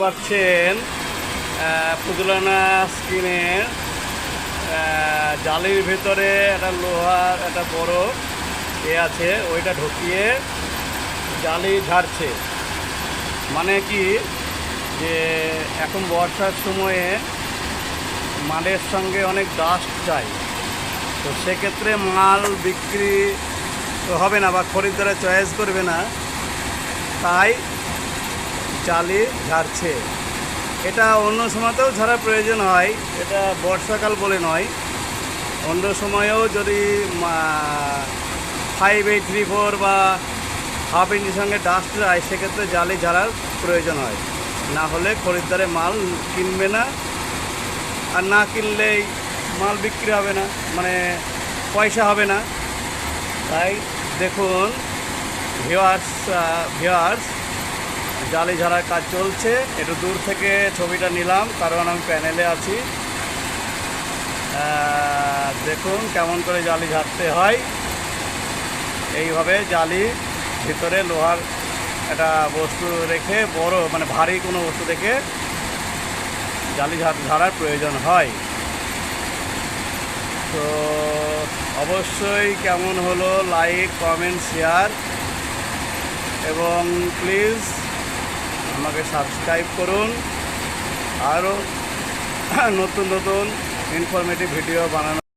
পাচ্ছেন পুতুলানা স্কিনের জালির ভেতরে একটা লোহার একটা বড় এ আছে, ওইটা ঢুকিয়ে জালি ঝাড়ছে। মানে কি যে এখন বর্ষার সময়ে মালের সঙ্গে অনেক ডাস্ট চাই তো সেক্ষেত্রে মাল বিক্রি হবে না বা খরিদ্দারা চয়েস করবে না। তাই জালি ঝাড়ছে। এটা অন্য সময়তেও ঝাড়া প্রয়োজন হয়, এটা বর্ষাকাল বলে নয়। অন্য সময়েও যদি ফাইভ এইট থ্রি ফোর বা হাফ ইঞ্চির সঙ্গে ডাস্ট যায়, সেক্ষেত্রে জালি ঝাড়ার প্রয়োজন হয়। না হলে খরিদ্দারে মাল কিনবে না, আর না কিনলেই মাল বিক্রি হবে না মানে পয়সা হবে না। তাই দেখুন ভিওয়ার্স ভিওয়ার্স জালি ঝাড়ার কাজ চলছে। একটু দূর থেকে ছবিটা নিলাম, কারণ আমি প্যানেলে আছি। দেখুন কেমন করে জালি ঝাড়তে হয়। এইভাবে জালি ভিতরে লোহার একটা বস্তু রেখে, বড় মানে ভারী কোনো বস্তু রেখে জালি ঝাড় ঝাড়ার প্রয়োজন হয়। তো অবশ্যই কেমন হলো লাইক কমেন্ট শেয়ার এবং প্লিজ আমাকে সাবস্ক্রাইব করুন। আরও নতুন নতুন ইনফরমেটিভ ভিডিও বানানো